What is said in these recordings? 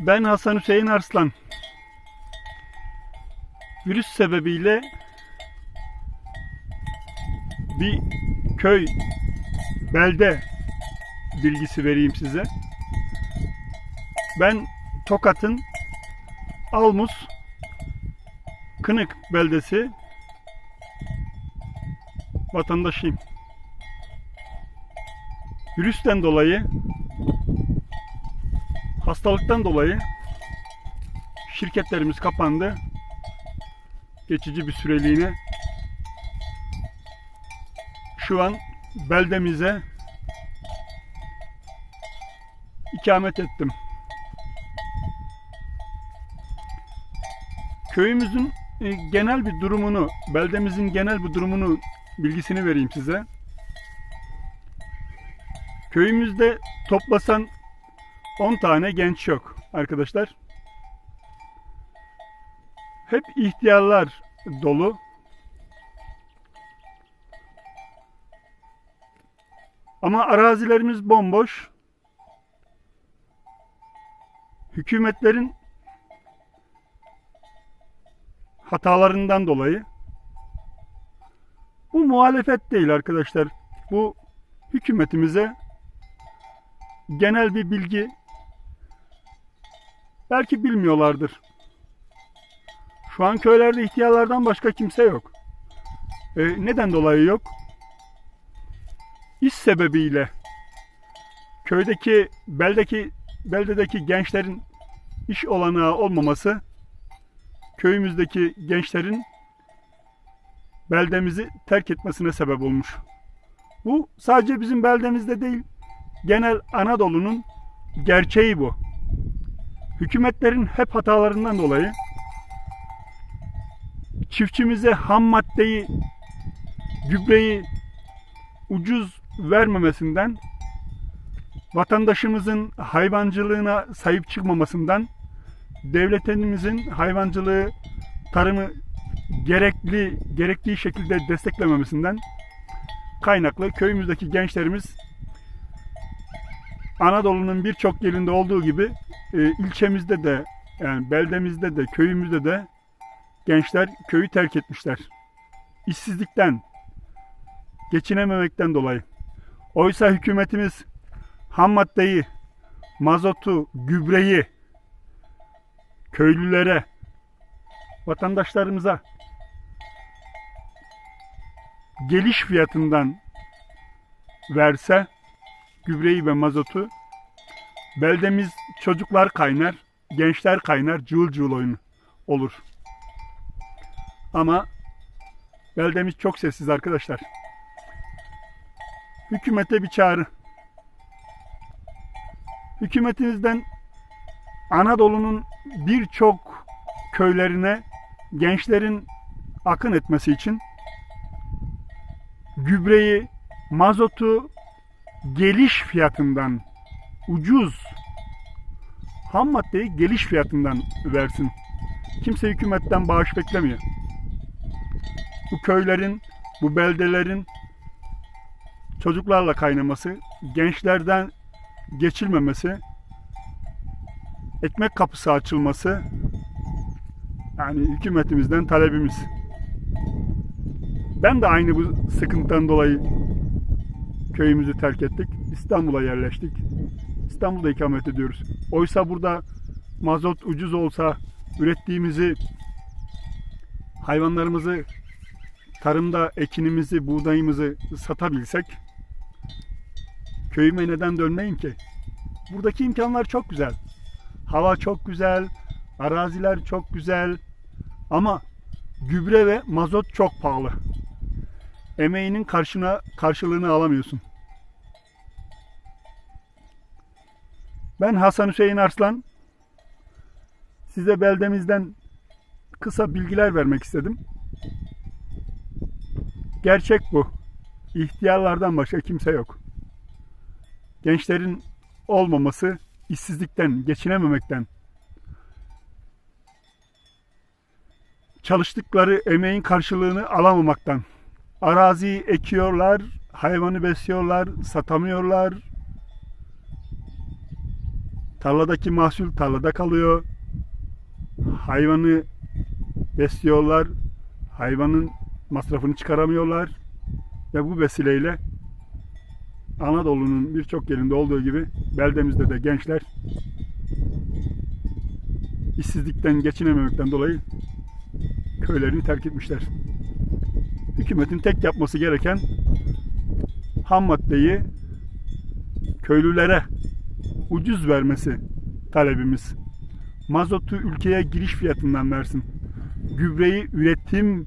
Ben Hasan Hüseyin Arslan. Virüs sebebiyle bir köy, belde bilgisi vereyim size. Ben Tokat'ın Almus Kınık beldesi vatandaşıyım. Virüsten dolayı hastalıktan dolayı şirketlerimiz kapandı. Geçici bir süreliğine. Şu an beldemize ikamet ettim. Köyümüzün e, genel bir durumunu, beldemizin genel bir durumunu bilgisini vereyim size. Köyümüzde toplasan 10 tane genç yok arkadaşlar. Hep ihtiyarlar dolu. Ama arazilerimiz bomboş. Hükümetlerin hatalarından dolayı bu muhalefet değil arkadaşlar. Bu hükümetimize genel bir bilgi belki bilmiyorlardır. Şu an köylerde ihtiyarlardan başka kimse yok. E, neden dolayı yok? İş sebebiyle köydeki beldeki beldedeki gençlerin iş olanağı olmaması köyümüzdeki gençlerin beldemizi terk etmesine sebep olmuş. Bu sadece bizim beldemizde değil, genel Anadolu'nun gerçeği bu. Hükümetlerin hep hatalarından dolayı çiftçimize ham maddeyi, gübreyi ucuz vermemesinden, vatandaşımızın hayvancılığına sahip çıkmamasından, devletimizin hayvancılığı, tarımı gerekli gerektiği şekilde desteklememesinden kaynaklı köyümüzdeki gençlerimiz Anadolu'nun birçok yerinde olduğu gibi e, ilçemizde de yani beldemizde de köyümüzde de gençler köyü terk etmişler. İşsizlikten, geçinememekten dolayı. Oysa hükümetimiz ham maddeyi, mazotu, gübreyi köylülere, vatandaşlarımıza geliş fiyatından verse gübreyi ve mazotu beldemiz çocuklar kaynar, gençler kaynar, cıvıl cıvıl oyun olur. Ama beldemiz çok sessiz arkadaşlar. Hükümete bir çağrı. Hükümetinizden Anadolu'nun birçok köylerine gençlerin akın etmesi için gübreyi, mazotu geliş fiyatından ucuz ham maddeyi geliş fiyatından versin. Kimse hükümetten bağış beklemiyor. Bu köylerin, bu beldelerin çocuklarla kaynaması, gençlerden geçilmemesi, ekmek kapısı açılması yani hükümetimizden talebimiz. Ben de aynı bu sıkıntıdan dolayı köyümüzü terk ettik. İstanbul'a yerleştik. İstanbul'da ikamet ediyoruz. Oysa burada mazot ucuz olsa ürettiğimizi hayvanlarımızı tarımda ekinimizi, buğdayımızı satabilsek köyüme neden dönmeyeyim ki? Buradaki imkanlar çok güzel. Hava çok güzel, araziler çok güzel ama gübre ve mazot çok pahalı. Emeğinin karşına karşılığını alamıyorsun. Ben Hasan Hüseyin Arslan. Size beldemizden kısa bilgiler vermek istedim. Gerçek bu. İhtiyarlardan başka kimse yok. Gençlerin olmaması işsizlikten, geçinememekten, çalıştıkları emeğin karşılığını alamamaktan. Araziyi ekiyorlar, hayvanı besliyorlar, satamıyorlar. Tarladaki mahsul tarlada kalıyor. Hayvanı besliyorlar. Hayvanın masrafını çıkaramıyorlar. Ve bu vesileyle Anadolu'nun birçok yerinde olduğu gibi beldemizde de gençler işsizlikten geçinememekten dolayı köylerini terk etmişler. Hükümetin tek yapması gereken ham maddeyi köylülere ucuz vermesi talebimiz. Mazotu ülkeye giriş fiyatından versin. Gübreyi üretim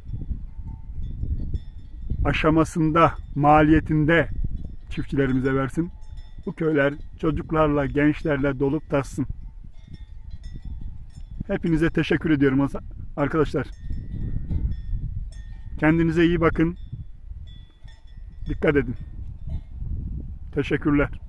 aşamasında, maliyetinde çiftçilerimize versin. Bu köyler çocuklarla, gençlerle dolup taşsın. Hepinize teşekkür ediyorum arkadaşlar. Kendinize iyi bakın. Dikkat edin. Teşekkürler.